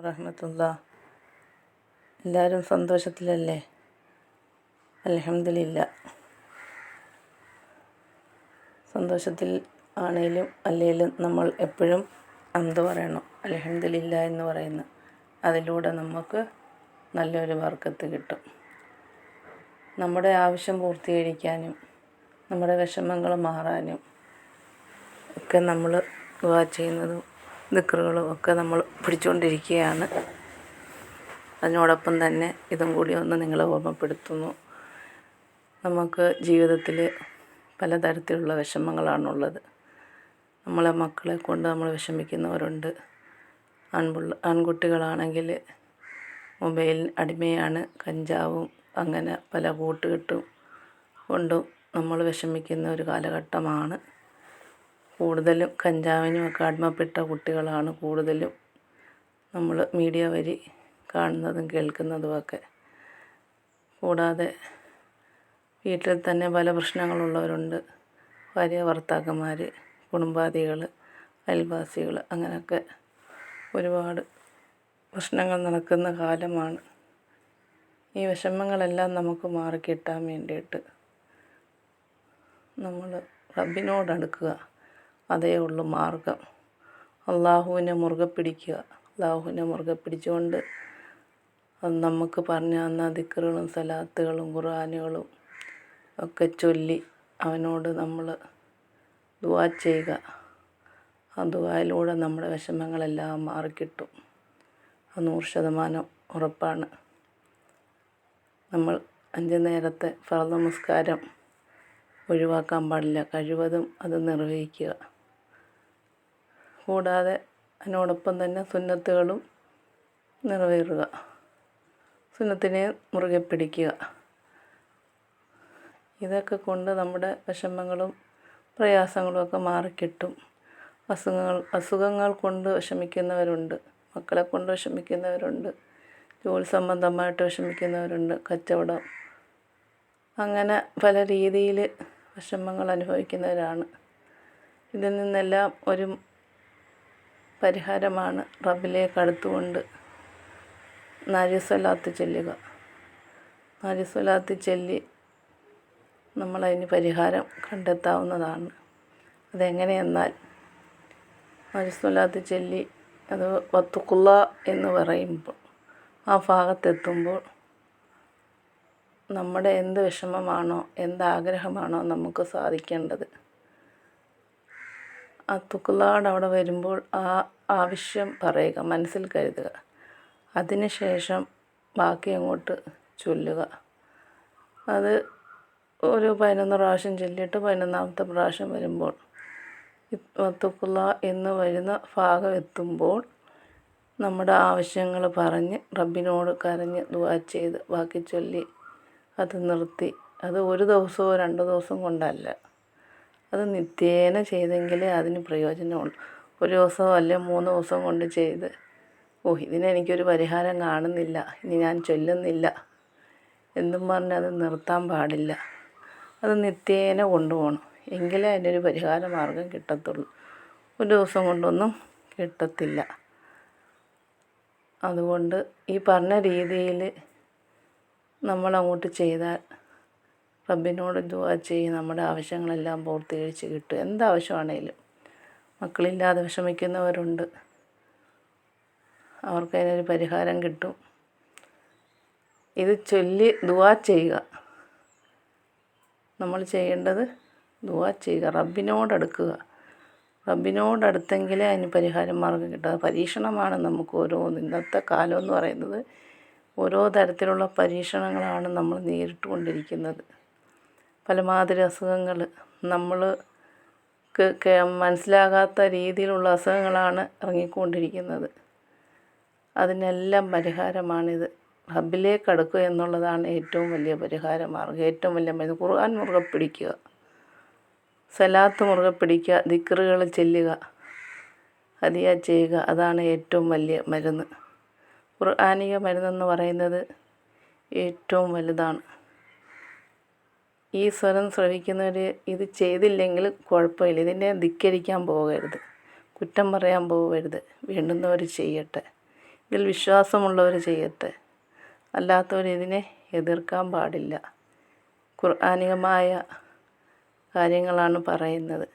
വറഹമത്തുള്ള. എല്ലാവരും സന്തോഷത്തിലല്ലേ? അലഹമില്ല സന്തോഷത്തിൽ ആണേലും അല്ലേലും നമ്മൾ എപ്പോഴും അന്ത് പറയണം. അലഹമില്ല എന്ന് പറയുന്നു അതിലൂടെ നമുക്ക് നല്ലൊരു വർക്കത്ത് കിട്ടും. നമ്മുടെ ആവശ്യം പൂർത്തീകരിക്കാനും നമ്മുടെ വിഷമങ്ങൾ മാറാനും ഒക്കെ നമ്മൾ ചെയ്യുന്നതും ദിക്റുകളും ഒക്കെ നമ്മൾ പിടിച്ചുകൊണ്ടിരിക്കുകയാണ്. അതിനോടൊപ്പം തന്നെ ഇതും കൂടി ഒന്ന് നിങ്ങളെ ഓർമ്മപ്പെടുത്തുന്നു. നമുക്ക് ജീവിതത്തിൽ പലതരത്തിലുള്ള വിഷമങ്ങളാണുള്ളത്. നമ്മളെ മക്കളെ കൊണ്ട് നമ്മൾ വിഷമിക്കുന്നവരുണ്ട്. ആൺപിള്ള ആൺകുട്ടികളാണെങ്കിൽ മൊബൈൽ അടിമയാണ് കഞ്ചാവും അങ്ങനെ പല കൂട്ടുകെട്ടും കൊണ്ടും നമ്മൾ വിഷമിക്കുന്ന ഒരു കാലഘട്ടമാണ്. കൂടുതലും കഞ്ചാവിനും ഒക്കെ അടിമപ്പെട്ട കുട്ടികളാണ് കൂടുതലും നമ്മൾ മീഡിയ വഴി കാണുന്നതും കേൾക്കുന്നതുമൊക്കെ കൂടാതെ വീട്ടിൽ തന്നെ പല പ്രശ്നങ്ങളുള്ളവരുണ്ട്. ഭാര്യ ഭർത്താക്കന്മാർ കുടുംബാദികൾ അയൽവാസികൾ അങ്ങനെയൊക്കെ ഒരുപാട് പ്രശ്നങ്ങൾ നടക്കുന്ന കാലമാണ്. ഈ വിഷമങ്ങളെല്ലാം നമുക്ക് മാറിക്കിട്ടാൻ വേണ്ടിയിട്ട് നമ്മൾ റബ്ബിനോടടുക്കുക അതേ ഉള്ളൂ മാർഗം. അള്ളാഹുവിനെ മുറുകെ പിടിക്കുക. അള്ളാഹുവിനെ മുറുകെ പിടിച്ചുകൊണ്ട് നമുക്ക് പറഞ്ഞു തന്ന ദിക്കറുകളും സലാത്തുകളും ഖുർആാനുകളും ഒക്കെ ചൊല്ലി അവനോട് നമ്മൾ ദുവാ ചെയ്യുക. ആ ദുവായിലൂടെ നമ്മുടെ വിഷമങ്ങളെല്ലാം മാറിക്കിട്ടും. അത് നൂറ് ശതമാനം ഉറപ്പാണ്. നമ്മൾ അഞ്ച് നേരത്തെ ഫറ നമസ്കാരം ഒഴിവാക്കാൻ പാടില്ല. കഴിവതും അത് നിർവഹിക്കുക. കൂടാതെ അതിനോടൊപ്പം തന്നെ സുന്നത്തുകളും നിറവേറുക. സുന്നത്തിനെ മുറുകെ പിടിക്കുക. ഇതൊക്കെ കൊണ്ട് നമ്മുടെ വിഷമങ്ങളും പ്രയാസങ്ങളും ഒക്കെ മാറിക്കിട്ടും. അസുഖങ്ങൾ അസുഖങ്ങൾ കൊണ്ട് വിഷമിക്കുന്നവരുണ്ട്. മക്കളെ കൊണ്ട് വിഷമിക്കുന്നവരുണ്ട്. ജോലി സംബന്ധമായിട്ട് വിഷമിക്കുന്നവരുണ്ട്. കച്ചവടം. അങ്ങനെ പല രീതിയിൽ വിഷമങ്ങൾ അനുഭവിക്കുന്നവരാണ്. ഇതിൽ നിന്നെല്ലാം ഒരു പരിഹാരമാണ് റബ്ബിലേക്ക് കഴുത്തുകൊണ്ട് നാരിസ്വലാത്ത് ചൊല്ലുക. നാരിസ്വലാത്ത് ചൊല്ലി നമ്മളതിന് പരിഹാരം കണ്ടെത്താവുന്നതാണ്. അതെങ്ങനെയെന്നാൽ നാരിസ്വലാത്ത് ചൊല്ലി അത് വത്തുക്കുള്ള എന്ന് പറയുമ്പോൾ ആ ഭാഗത്തെത്തുമ്പോൾ നമ്മുടെ എന്ത് വിഷമമാണോ എന്താഗ്രഹമാണോ നമുക്ക് സാധിക്കേണ്ടത്. ആ തുക്കുലാട് അവിടെ വരുമ്പോൾ ആ ആവശ്യം പറയുക മനസ്സിൽ കരുതുക. അതിന് ശേഷം ബാക്കി അങ്ങോട്ട് ചൊല്ലുക. അത് ഒരു പതിനൊന്ന് പ്രാവശ്യം ചൊല്ലിയിട്ട് പതിനൊന്നാമത്തെ പ്രാവശ്യം വരുമ്പോൾ തുക്കുള്ള എന്ന് വരുന്ന ഭാഗം എത്തുമ്പോൾ നമ്മുടെ ആവശ്യങ്ങൾ പറഞ്ഞ് റബ്ബിനോട് കരഞ്ഞ് ദുവാ ചെയ്ത് ബാക്കി ചൊല്ലി അത് നിർത്തി. അത് ഒരു ദിവസമോ രണ്ട് ദിവസം കൊണ്ടല്ല. അത് നിത്യേന ചെയ്തെങ്കിലേ അതിന് പ്രയോജനമുള്ളൂ. ഒരു ദിവസമോ അല്ലെ മൂന്ന് ദിവസം കൊണ്ട് ചെയ്ത്. ഓ ഇതിനെനിക്കൊരു പരിഹാരം കാണുന്നില്ല. ഇനി ഞാൻ ചൊല്ലുന്നില്ല. എന്നും പറഞ്ഞ് അത് നിർത്താൻ പാടില്ല. അത് നിത്യേന കൊണ്ടുപോകണം. എങ്കിലേ ഒരു പരിഹാര മാർഗം കിട്ടത്തുള്ളൂ. ഒരു ദിവസം കൊണ്ടൊന്നും കിട്ടത്തില്ല. അതുകൊണ്ട് ഈ പറഞ്ഞ രീതിയിൽ നമ്മളങ്ങോട്ട് ചെയ്താൽ റബ്ബിനോട് ദുആ ചെയ്യും നമ്മുടെ ആവശ്യങ്ങളെല്ലാം പൂർത്തീകരിച്ച് കിട്ടും എന്താവശ്യമാണേലും. മക്കളില്ലാതെ വിഷമിക്കുന്നവരുണ്ട്. അവർക്ക് അതിനൊരു പരിഹാരം കിട്ടും. ഇത് ചൊല്ലി ദുവാ ചെയ്യുക. നമ്മൾ ചെയ്യേണ്ടത് ദുവാ ചെയ്യുക. റബ്ബിനോടടുക്കുക. റബ്ബിനോടടുത്തെങ്കിലേ അതിന് പരിഹാരം മാർഗം കിട്ടുക പരീക്ഷണമാണ് നമുക്ക് ഓരോ ഇന്നത്തെ കാലം എന്ന് പറയുന്നത് ഓരോ തരത്തിലുള്ള പരീക്ഷണങ്ങളാണ് നമ്മൾ നേരിട്ട് കൊണ്ടിരിക്കുന്നത് പലമാതിരി അസുഖങ്ങൾ നമ്മൾക്ക് മനസ്സിലാകാത്ത രീതിയിലുള്ള അസുഖങ്ങളാണ് ഇറങ്ങിക്കൊണ്ടിരിക്കുന്നത്. അതിനെല്ലാം പരിഹാരമാണിത്. റബ്ബിലേക്ക് അടുക്കുക എന്നുള്ളതാണ് ഏറ്റവും വലിയ പരിഹാര മാർഗം ഏറ്റവും വലിയ മരുന്ന് ഖുർആൻ മുറുകെ പിടിക്കുക. സലാത്ത് മുറുകെ പിടിക്കുക. ദിക്റുകൾ ചെല്ലുക. ഹദിയ ചെയ്യുക. അതാണ് ഏറ്റവും വലിയ മരുന്ന്. ഖുർആാനിക മരുന്നെന്ന് പറയുന്നത് ഏറ്റവും വലുതാണ്. ഈ സ്വരം ശ്രവിക്കുന്നവർ ഇത് ചെയ്തില്ലെങ്കിൽ കുഴപ്പമില്ല. ഇതിനെ ധിക്കരിക്കാൻ പോകരുത്. കുറ്റം പറയാൻ പോകരുത്. വേണ്ടുന്നവർ ചെയ്യട്ടെ. ഇതിൽ വിശ്വാസമുള്ളവർ ചെയ്യട്ടെ. അല്ലാത്തവർ ഇതിനെ എതിർക്കാൻ പാടില്ല. ഖുർആാനികമായ കാര്യങ്ങളാണ് പറയുന്നത്.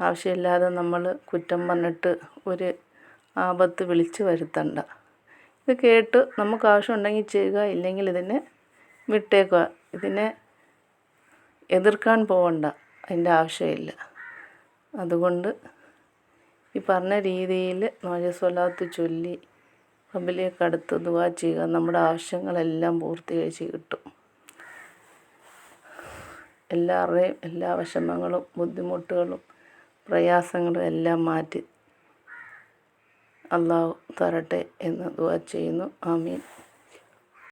ആവശ്യമില്ലാതെ നമ്മൾ കുറ്റം പറഞ്ഞിട്ട് ഒരു ആപത്ത് വിളിച്ചു വരുത്തണ്ട. ഇത് കേട്ട് നമുക്ക് ആവശ്യമുണ്ടെങ്കിൽ ചെയ്യുക ഇല്ലെങ്കിൽ ഇതിനെ വിട്ടേക്കുക. ഇതിനെ എതിർക്കാൻ പോകണ്ട അതിന്റെ ആവശ്യമില്ല. അതുകൊണ്ട് ഈ പറഞ്ഞ രീതിയിൽ നോജസ്വലാത്ത് ചൊല്ലി റബ്ബിലേക്ക് അടുത്ത് ദുവാ ചെയ്യുക. നമ്മുടെ ആവശ്യങ്ങളെല്ലാം പൂർത്തീകരിച്ച് കിട്ടും. എല്ലാവരുടെയും എല്ലാ വിഷമങ്ങളും ബുദ്ധിമുട്ടുകളും പ്രയാസങ്ങളും എല്ലാം മാറ്റി അള്ളാഹു തരട്ടെ എന്ന് ദുവാ ചെയ്യുന്നു. ആമീൻ.